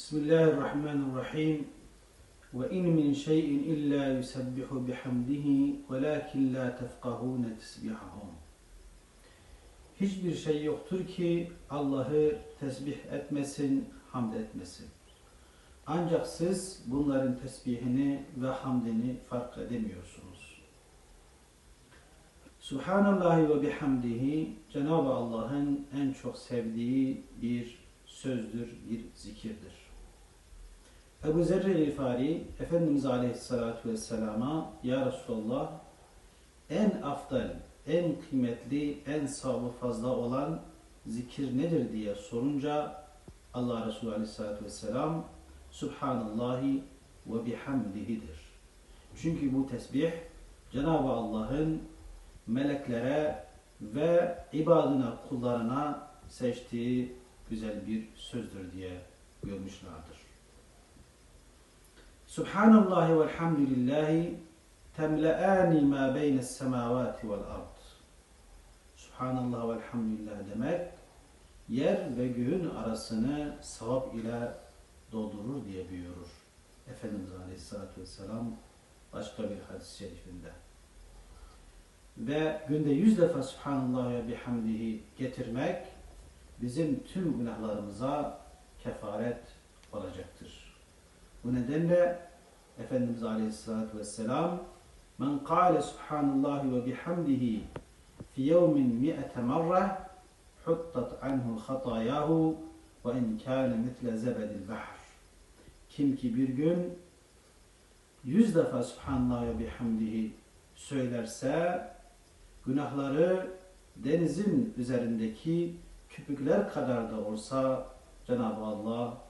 Bismillahirrahmanirrahim. Ve in min şeyin illa yusabbihu bihamdihi velakin la tefkahune tesbihahum. Hiçbir şey yoktur ki Allah'ı tesbih etmesin, hamd etmesin. Ancak siz bunların tesbihini ve hamdini fark edemiyorsunuz. Subhanallahi ve bihamdihi Cenab-ı Allah'ın en çok sevdiği bir sözdür, bir zikirdir. Ebu Zerre Rifari Efendimiz Aleyhisselatü Vesselam'a Ya Resulallah en afdal, en kıymetli, en savı fazla olan zikir nedir diye sorunca Allah Resulü Aleyhisselatü Vesselam Subhanallahi ve bihamdihidir. Çünkü bu tesbih Cenab-ı Allah'ın meleklere ve ibadına, kullarına seçtiği güzel bir sözdür diye görmüşlerdir. Subhanallahi velhamdülillahi temleani ma beynes semavati vel ard. Subhanallah ve elhamdülillah demek yer ve göğün arasını sevap ile doldurur diye buyurur. Efendimiz Aleyhisselatü Vesselam başka bir hadis-i şerifinde. Ve günde yüz defa Subhanallah ve bihamdihi getirmek bizim tüm günahlarımıza kefaret olacaktır. Bu nedenle Efendimiz Aleyhisselatü Vesselam Men kâle subhanallahi ve bihamdihi fi yevmin mi'ete merre huttat anhu hatayahu ve in kâne mitle zebedil bahr. Kim ki bir gün yüz defa subhanallah ve bihamdihi söylerse günahları denizin üzerindeki küpükler kadar da olsa Cenab-ı Allah